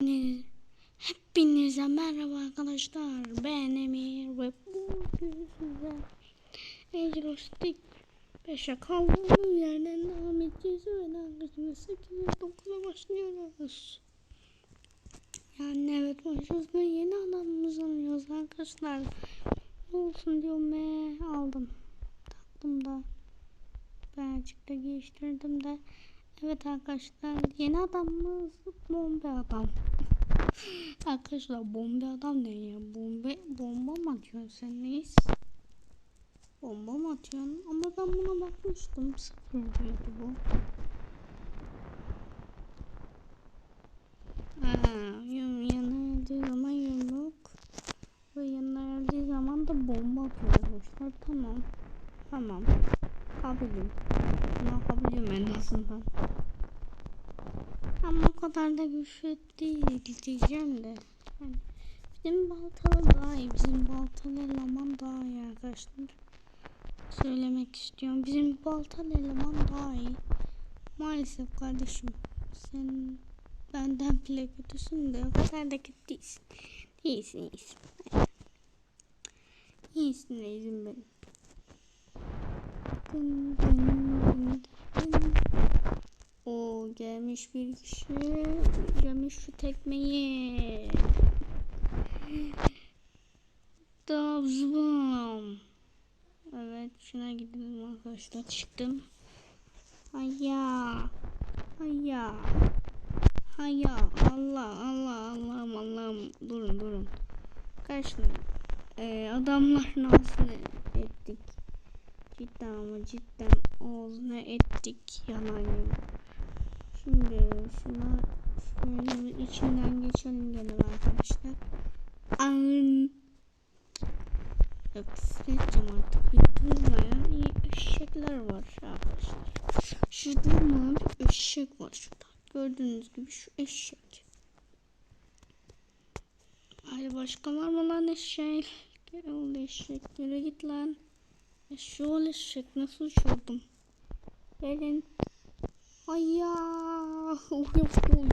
Hepiniz- Hepinize merhaba arkadaşlar. Ben Emir ve bugün size Ejrostik 5'e kaldığımız yerden devam edeceğiz. Öğlen kısmı 8.9'a başlıyoruz. Yani evet başlıyoruz ve yeni adamımız alıyoruz arkadaşlar. Ne olsun diyorum ve aldım. Taktım da. Birazcık da geliştirdim de. Evet arkadaşlar yeni adamımız bombe adam. arkadaşlar bombe adam ne ya? Bombe bomba mı atıyorsun sen neyiz? Bomba mı atıyorsun? Ama ben buna bakmıştım. Sıfır diyordu bu. Aa, yum zaman yumruk. Ve yanıldığı zaman da bomba atıyor arkadaşlar. Tamam. Tamam. Bunu yapabiliyorum en azından. Ama o kadar da güçlü değil diyeceğim de. Yani bizim baltalı daha iyi. Bizim baltalı eleman daha iyi arkadaşlar. Söylemek istiyorum. Bizim baltalı eleman daha iyi. Maalesef kardeşim. Sen benden bile kötüsün de o kadar da kötü değilsin. İyisin iyisin. İyisin iyisin benim. O gelmiş bir kişi. Gelmiş şu tekmeyi. Davzbam. Evet şuna gidelim arkadaşlar. Çıktım. Hayya. Hayya. Hayya. Allah Allah Allah'ım Allah'ım. Durun durun. Kaçtım. Ee, adamlar nasıl ettik? Cidden ama cidden ağzına ettik yalan yok. Şimdi şuna şöyle içinden geçelim gene arkadaşlar. Küfür edeceğim artık. Bir durmayan eşekler var arkadaşlar. Şu durmayan bir eşek var şurada. Gördüğünüz gibi şu eşek. Hadi başka var mı lan eşek? Gel eşek. Yürü git lan. Şu eşek nasıl uçurdum? Gelin. Hayya. Oy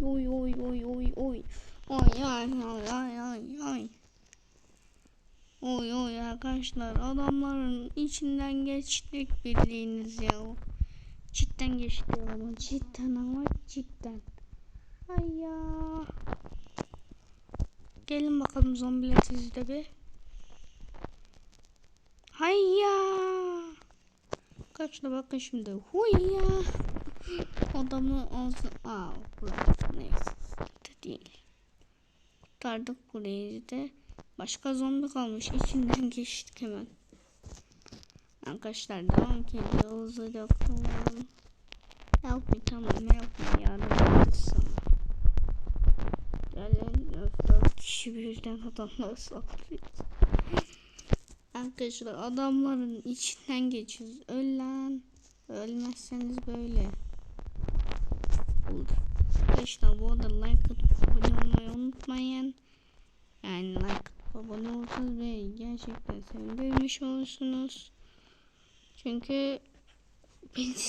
oy oy oy oy oy oy. Ay ay ay ay ay ay. Oy oy arkadaşlar adamların içinden geçtik bildiğiniz ya. Cidden geçti ama cidden ama cidden. Hayya. Gelin bakalım zombiler sizde bir. Hayya. Kaçta bakın şimdi. Huyya. Adamı ağzı... Aa bırak. Neyse. sıkıntı Değil. Kurtardık burayı da. Başka zombi kalmış. İçinden geçtik hemen. Arkadaşlar devam ki hızlı bakalım. Help me tamam help me yardım. Gelin öf dört kişi birden adamları saklıyoruz. Arkadaşlar adamların içinden geçiyoruz. Öl lan. Ölmezseniz böyle. Arkadaşlar bu arada like atıp abone olmayı unutmayın. Yani like atıp abone olursanız ve gerçekten sevindirmiş olursunuz. Çünkü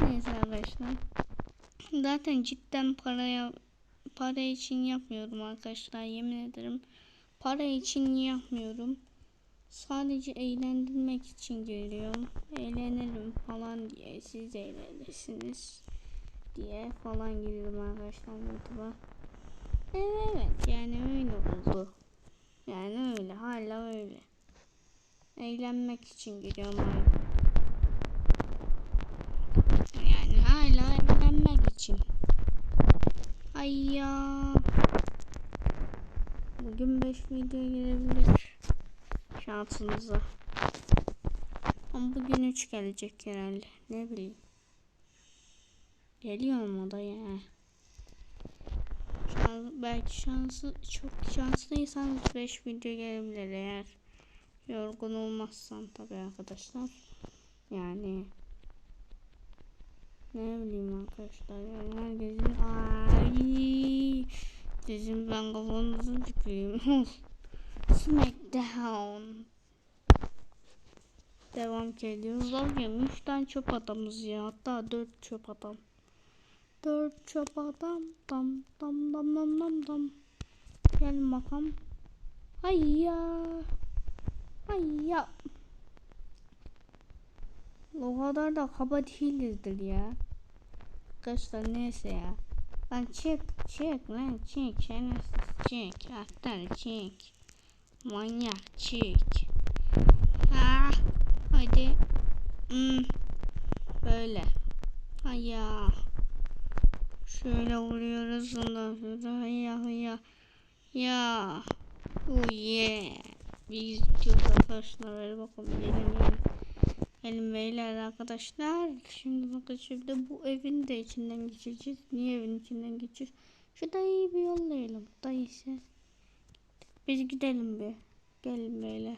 Neyse arkadaşlar. Zaten cidden paraya para için yapmıyorum arkadaşlar yemin ederim. Para için yapmıyorum. Sadece eğlendirmek için geliyorum. Eğlenelim falan diye siz eğlenirsiniz diye falan giriyorum arkadaşlar YouTube'a. Evet yani öyle oldu. Yani öyle hala öyle. Eğlenmek için giriyorum abi. Yani hala eğlenmek için. Ay ya. Bugün 5 video gelebilir. Şansınıza. Ama bugün 3 gelecek herhalde. Ne bileyim. Geliyor mu da ya? Şans, belki şansı çok şanslıysanız 5 video gelebilir eğer yorgun olmazsam tabi arkadaşlar. Yani ne bileyim arkadaşlar yani herkesin ay sizin ben kafanızı tüküreyim. Smackdown. Devam ediyoruz. Abi 3 tane çöp adamız ya. Hatta 4 çöp adam. Dört çöp adam dam dam dam dam dam dam. Gel bakalım. Hayya. Hayya. O kadar da kaba değilizdir ya. Arkadaşlar neyse ya. Lan çek çek lan çek şerefsiz çek. Aptal çek. Manyak çek. Ha, hadi. Hmm. Böyle. Hayya. Şöyle vuruyoruz ondan sonra hayya hayya. Ya. Oh yeah. Biz gidiyoruz arkadaşlar. Hadi bakalım gelin Gelin beyler arkadaşlar. Şimdi bakın şimdi bu evin de içinden geçeceğiz. Niye evin içinden geçeceğiz? Şu dayıyı bir yollayalım. Dayısı. Biz gidelim bir. Gelin beyler.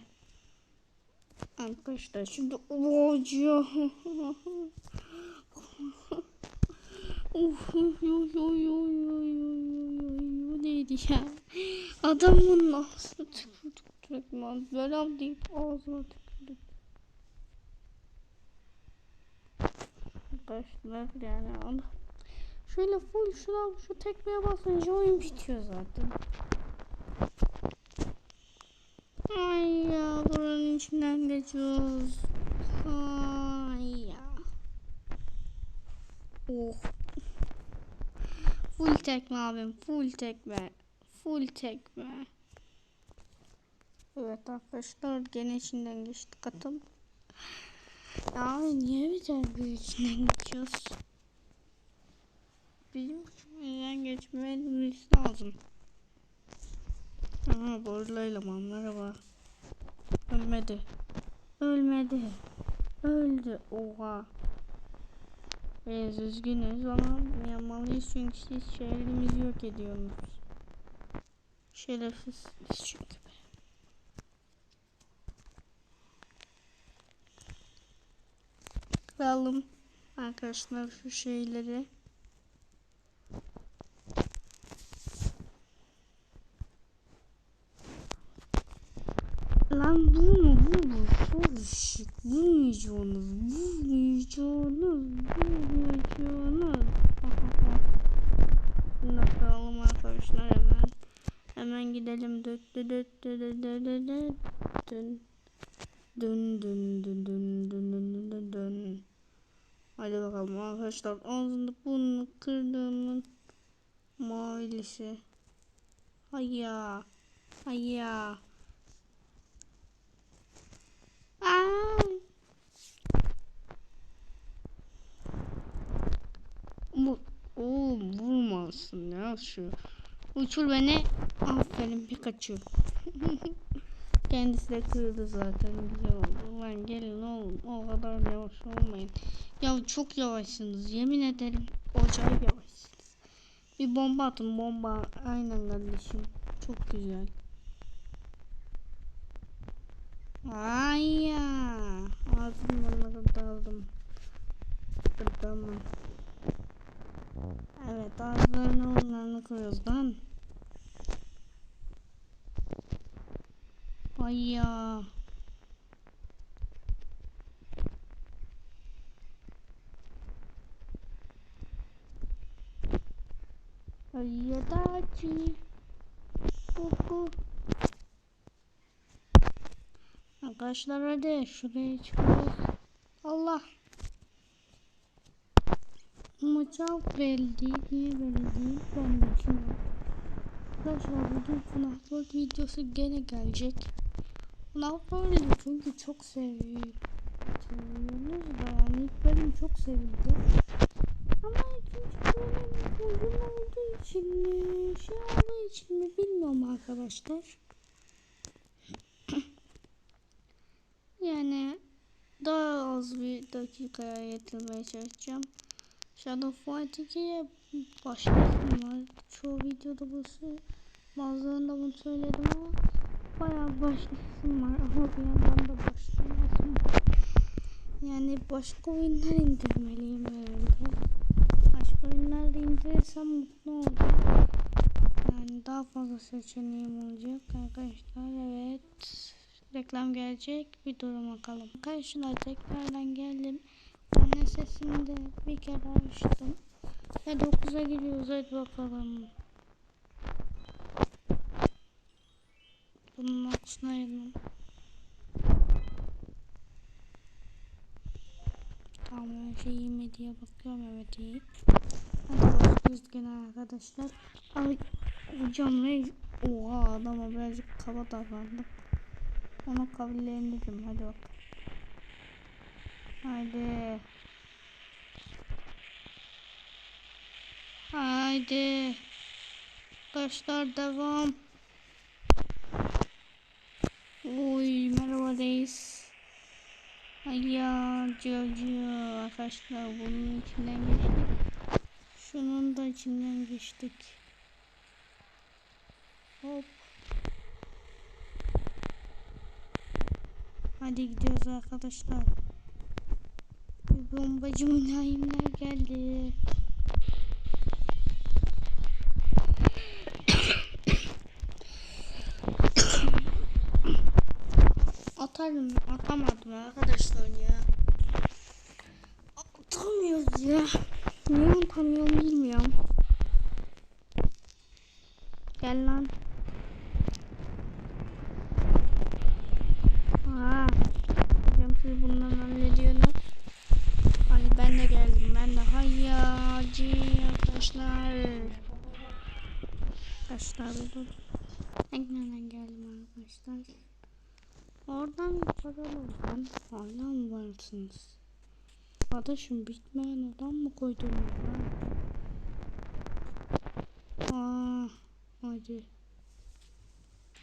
Arkadaşlar şimdi oca. Of oy oy oy oy oy oy neydi ya? Adamın ağzına tükürdük direktman. Böyle deyip ağzına tükürdük. Arkadaşlar yani adam. Şöyle full şuna şu tekmeye basınca oyun bitiyor zaten. Ay ya buranın içinden geçiyoruz. Ay ya. Oh. Full tekme abim. Full tekme. Full tekme. Evet arkadaşlar gene içinden geçtik atım. Ya niye güzel bir içinden geçiyoruz? Bizim içinden geçmemiz lazım. Aha borlayla merhaba. Ölmedi. Ölmedi. Öldü. Oha. Biz üzgünüz ama yapmalıyız çünkü siz şehrimizi yok ediyorsunuz. Şerefsiz çünkü. Kıralım arkadaşlar şu şeyleri. Lan bu mu bu mu? Çok şık. Vurmayacağım onu. Arkadaşlar ağzını burnunu kırdığımın mavilisi Hayya Hayya Ay. Bu oğlum vurmasın ya şu. Uçur beni. Aferin Pikachu. Kendisi de kırdı zaten güzel oldu. Lan gelin oğlum o kadar yavaş olmayın. Ya çok yavaşsınız yemin ederim acayip yavaşsınız. Bir bomba atın bomba aynen kardeşim çok güzel. Ay ya. Ağzımdan daldım. Kırdım. Evet ağızlarını onlarını kırıyoruz lan. Ay. Daci. Kuku. Arkadaşlar hadi şuraya çıkıyoruz. Allah. Ama çok belli. Niye böyle değil? Ben de bilmiyorum. Arkadaşlar bugün FNAF videosu gene gelecek. FNAF World'ü çünkü çok seviyorum. Seviyorsunuz da yani ilk bölüm çok sevildi. Uzun olduğu için mi, şey olduğu için mi bilmiyorum arkadaşlar. Yani daha az bir dakikaya getirmeye çalışacağım. Shadow Fight 2'ye başlasın var. Çoğu videoda bu bazılarında bunu söyledim ama bayağı başlasın var ama bir yandan da başlamasın Yani başka oyunlar indirmeliyim herhalde. Başka oyunlar da indirirsem mutlu olacağım. Yani daha fazla seçeneğim olacak arkadaşlar. Evet reklam gelecek. Bir durun bakalım. Arkadaşlar tekrardan geldim. Ben sesini de bir kere açtım. Hadi okuza gidiyoruz hadi bakalım. Bunun altına ayırmam. Tamam önce iyi mi diye bakıyorum evet iyi. Hadi başlıyoruz gene arkadaşlar. Ay hocam ne? Oha adama birazcık kaba davrandım. Onu kabullendim hadi bak. Haydi. Haydi. Arkadaşlar devam. Uy merhaba reis. Ay ya Jojo arkadaşlar bunun içinden geçtik. Şunun da içinden geçtik. Hop. Hadi gidiyoruz arkadaşlar. Bir bombacı mülayimler geldi. Atarım atamadım arkadaşlar ya. Atamıyoruz ya. Niye atamıyorum bilmiyorum. Gel lan. Aa, hocam siz bundan hallediyorsunuz. Hani ben de geldim. Ben de hayyacı arkadaşlar. Arkadaşlar dur. Ekrandan geldim arkadaşlar. Oradan yukarı oradan hala mı varsınız? Arkadaşım bitmeyen adam mı koydun ya? Aa, hadi.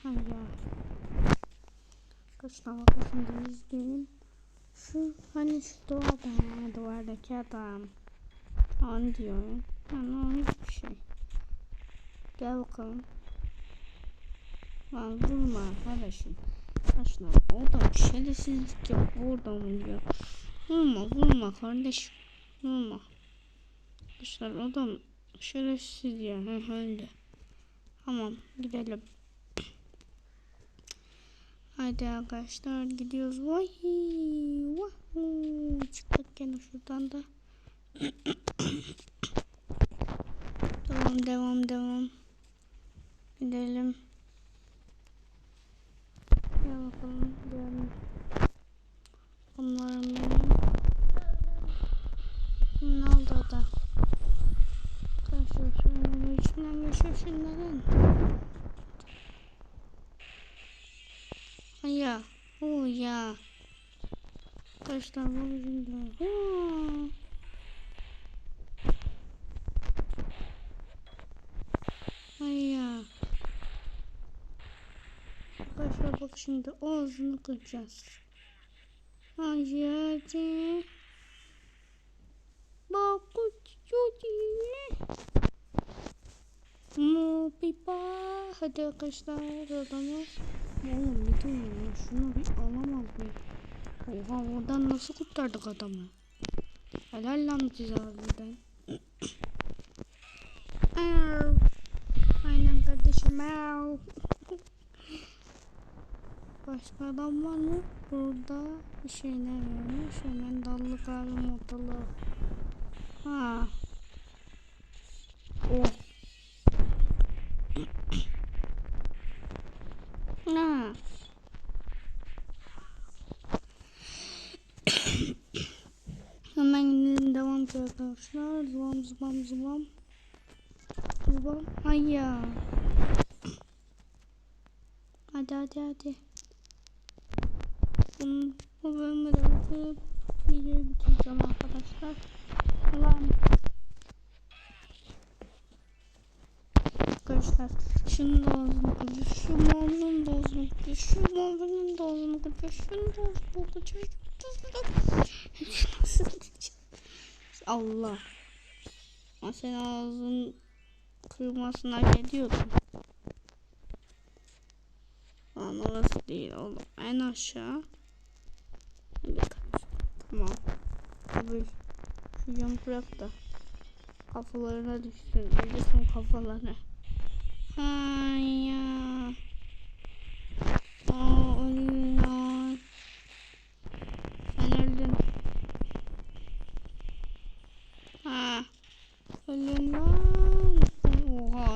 Hayya. Arkadaşlar bakın şimdi izleyin. Şu hani şu duvarda ya, duvardaki adam. Onu diyor. Yani o hiçbir şey. Gel bakalım. Lan vurma arkadaşım. Arkadaşlar oradan şerefsizlik yap oradan vuruyor. Vurma vurma kardeşim. Vurma. Arkadaşlar adam şerefsiz ya. Hı, öyle. Tamam gidelim. Haydi arkadaşlar gidiyoruz. Vay vahuu. Çıktık gene şuradan da. devam devam devam. Gidelim. Gel bakalım. Gidelim. Onların benim. Ne oldu da? Arkadaşlar şunun içinden geçiyor şunların. Ya. Oh ya. Arkadaşlar bu yüzünden. Oo. Ay ya. Arkadaşlar bak şimdi ağzını kıracağız. Ay hadi. Bak çocuğu. Mu pipa. Hadi arkadaşlar adamı. Oğlum bir dur ya. Şunu bir alamaz mıyım? Oha oradan nasıl kurtardık adamı? Helal lan size harbiden. Aynen kardeşim. Au. Başka adam var mı? Burada bir şeyler varmış. Hemen dallık abi ortalığı. Ha. Oh. Ha. Hemen gidelim devam ki arkadaşlar. Zıvam zıvam zıvam. Zıvam. Hayya. Hadi hadi hadi. Bunu, bu bölümü de bitirip videoyu bitireceğim arkadaşlar. Lan. Arkadaşlar şunun da ağzını kırıyor. Şu mavlunun da ağzını kırıyor. Şu mavlunun da ağzını kırıyor. Şunun da ağzını kırıyor. Allah. Ben senin ağzın kırmasını hak ediyordum. Lan orası değil oğlum. En aşağı. Tamam. Kabul. Şu camı bırak da. Kafalarına düşsün. Öldürsün kafalarına. Hayya. Aa ölüyor lan. Sen öldün. Ha. Öldün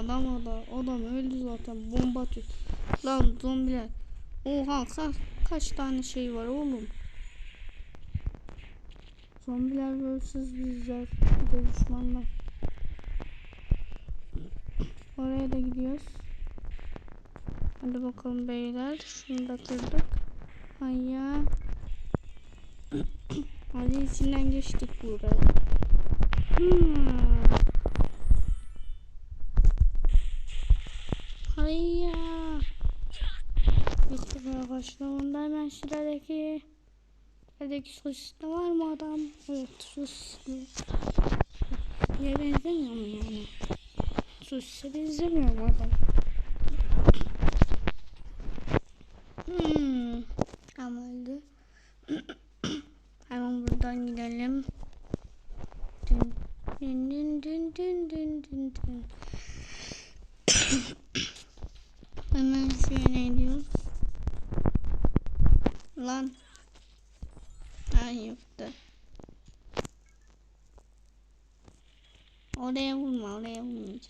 adam adam adam öldü zaten bomba atıyor. Lan zombiler. Oha kaç, kaç tane şey var oğlum. Zombiler hırsız bizler. De düşmanlar. Oraya da gidiyoruz. Hadi bakalım beyler. Şunu da kırdık. Hayya. Hadi içinden geçtik buraya. Hmm. Hayya. Bitti başlamında hemen şuradaki şuradaki sosisli var mı adam? Evet sosisli. Sosisliye benzemiyor mu yani? Sosise benzemiyor mu adam? Hmm. Ama öldü. Hemen buradan gidelim. Dün dün dün dün dün dün dün dün. Hemen şuraya ne diyoruz? Lan. Ha yoktu. Oraya vurma, oraya vurmayacağız.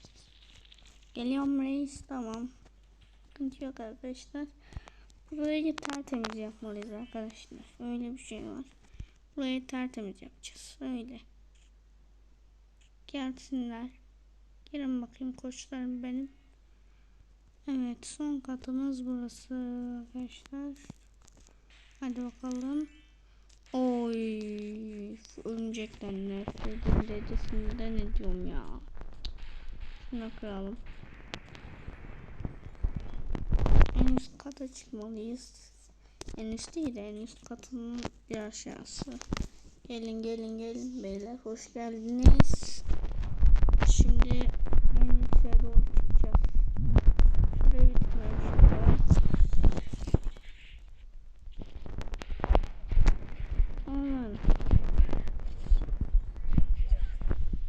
Geliyorum reis, tamam. Sıkıntı yok arkadaşlar. Burayı tertemiz yapmalıyız arkadaşlar. Öyle bir şey var. Burayı tertemiz yapacağız. Öyle. Gelsinler. Gelin bakayım koçlarım benim. Evet son katımız burası arkadaşlar. Hadi bakalım. Oy örümcekten nefret dedesinde ne diyorum ya. Şuna kıralım. En üst kata çıkmalıyız. En üst değil de en üst katının bir aşağısı. Gelin gelin gelin beyler hoş geldiniz. Şimdi en yükseğe doğru çıkacağız. Şuraya gitmeye şuraya. Aman.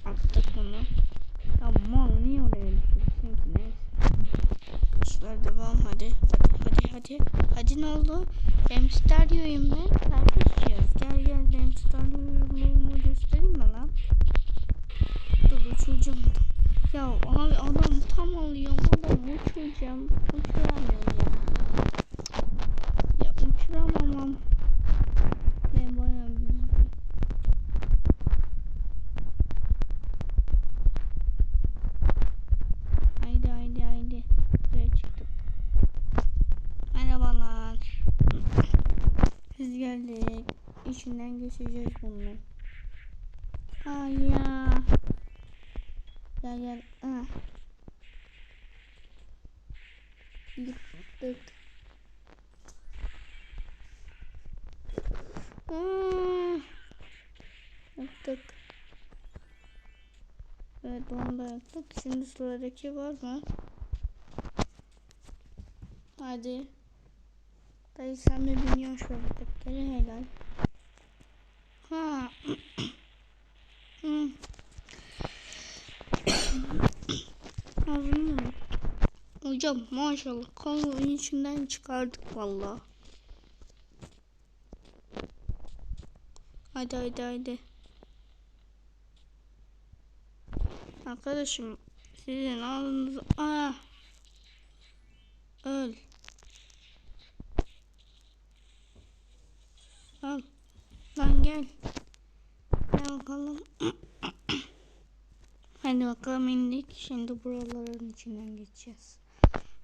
Attık bunu. Ya mal niye oraya düşüyorsun ki neyse. Arkadaşlar devam hadi. Hadi hadi hadi. Hadi ne oldu? Hamster diyorum ben. Tartışacağız. Gel gel hamster diyorum. göstereyim mi lan? Dur uçuracağım adam. Ya abi adam tam alıyorum. Adam uçuracağım. Uçuramıyorum ya. Ya uçuramamam. Ben bayağı büyüdüm. Haydi haydi haydi. Buraya çıktık. Merhabalar. Biz geldik. İçinden geçeceğiz bunun. Ay ya. Gel gel. Ah. Gittik. Ah. Yaptık. Evet onu da. Şimdi sıradaki var mı? Hadi. Dayı sen bir biniyorsun şöyle tepkili helal. Ha. Hı. Ağzını? Hocam maşallah kanalın içinden çıkardık valla. Haydi haydi haydi. Arkadaşım sizin ağzınızı... Aa! Öl. Al. Lan gel. Gel bakalım. Hadi bakalım indik. Şimdi buraların içinden geçeceğiz.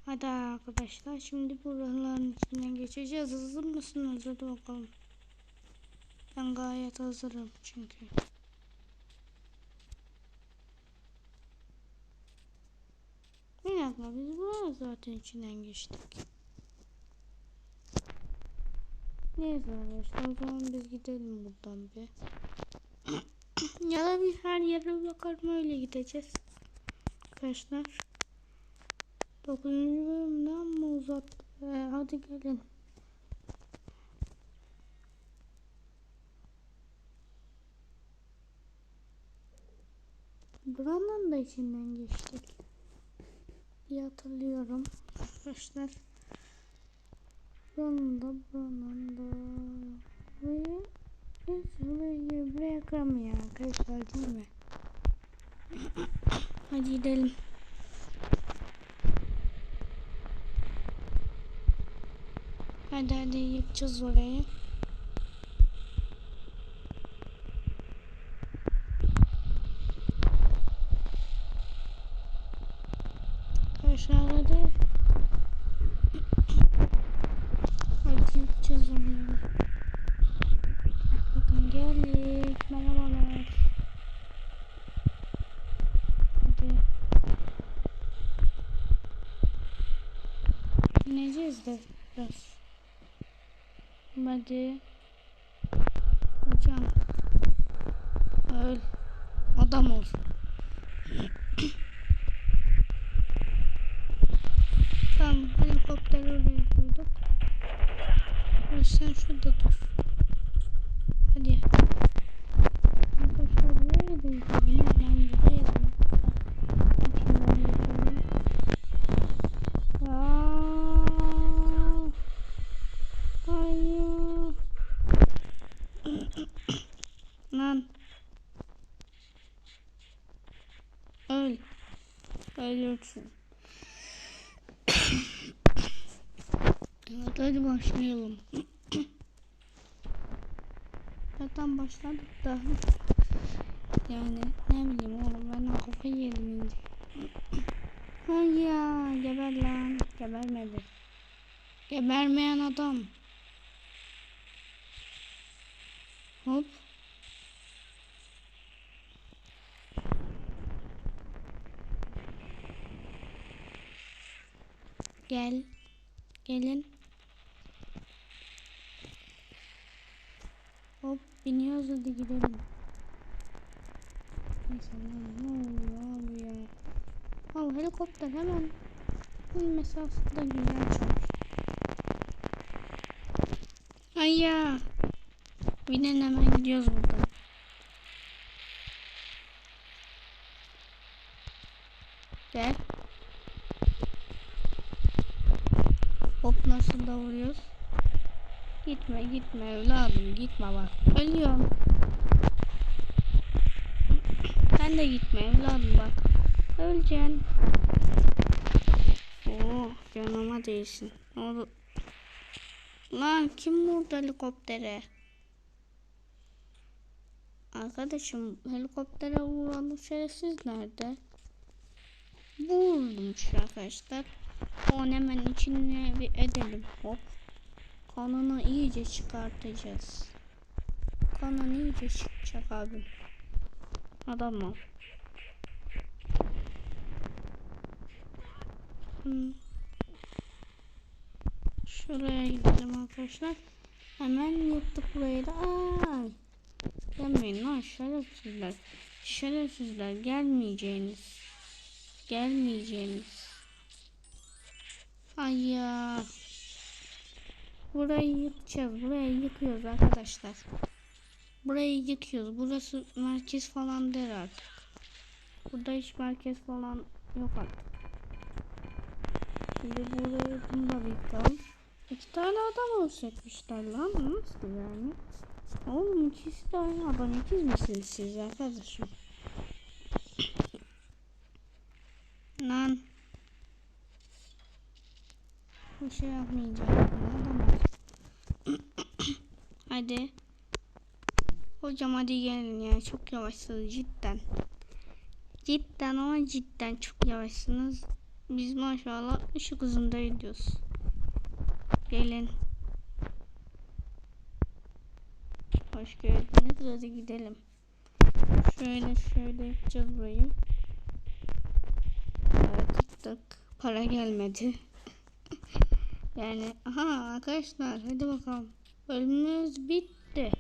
Hadi arkadaşlar şimdi buraların içinden geçeceğiz. Hazır mısınız? Hadi bakalım. Ben gayet hazırım çünkü. Bir dakika biz buraya zaten içinden geçtik. Neyse arkadaşlar o zaman biz gidelim buradan bir. ya da biz her yere bakalım öyle gideceğiz. Arkadaşlar. 9. bölümden mi uzattı? Ee, hadi gelin. Buranın da içinden geçtik. diye hatırlıyorum arkadaşlar. Buranın buranın da. Burayı burayı buraya kıramıyor arkadaşlar değil mi? Hadi gidelim. Hadi hadi yapacağız orayı. Hadi. Hocam. Öl. Adam ol. tamam helikopter oraya koyduk. Ve sen şurada dur. Hadi. Arkadaşlar buraya da gidelim. Ben buraya da Şuradan geçelim. Aa, Hayır. Lan. Öl. Ölürsün. evet hadi başlayalım. Zaten başladık da. Yani ne bileyim oğlum ben kafayı yedim ince. Hayya geber lan. Gebermedi. Gebermeyen adam. Hop. Gel. Gelin. Hop biniyoruz hadi gidelim. Neyse ne oluyor abi ya. Al helikopter hemen full mesafede güzel çalışıyor. Hayya. Binin hemen gidiyoruz buradan. Gel. Hop nasıl da vuruyoruz. Gitme evladım gitme bak. Ölüyorum. Sen de gitme evladım bak. Öleceksin. Oo canıma değsin. Ne oldu? Lan kim vurdu helikoptere? Arkadaşım helikoptere vuran şerefsiz nerede? Vurulmuş arkadaşlar. Onu hemen içine bir edelim. Hop. Kanını iyice çıkartacağız. Kanın iyice çıkacak abi. Adam. Hmm. Şuraya gidelim arkadaşlar. Hemen yırttık burayı da. Ay. Gelmeyin lan şerefsizler. Şerefsizler gelmeyeceğiniz. Gelmeyeceğiniz. Ay. Burayı yıkacağız. Burayı yıkıyoruz arkadaşlar. Burayı yıkıyoruz. Burası merkez falan der artık. Burada hiç merkez falan yok artık. Şimdi burayı bunu da yıkalım. İki tane adam olacakmışlar lan. Nasıl yani? Oğlum ikisi de aynı adam. İkiz misiniz siz arkadaşım? Lan. Bir şey yapmayacağım. Hadi. Hocam hadi gelin ya. Çok yavaşsınız cidden. Cidden ama cidden çok yavaşsınız. Biz maşallah ışık hızında gidiyoruz. Gelin. Hoş geldiniz. Hadi gidelim. Şöyle şöyle yapacağız burayı. Evet para gelmedi. yani aha arkadaşlar hadi bakalım. Bölümümüz bitti.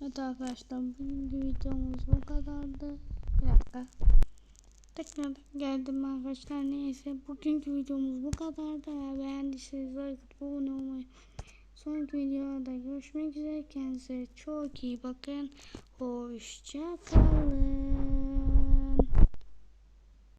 Evet arkadaşlar bugünkü videomuz bu kadardı. Bir dakika. Tekrar geldim arkadaşlar. Neyse bugünkü videomuz bu kadardı. Eğer beğendiyseniz like atıp abone olmayı Sonraki videoda görüşmek üzere. Kendinize çok iyi bakın. Hoşça kalın.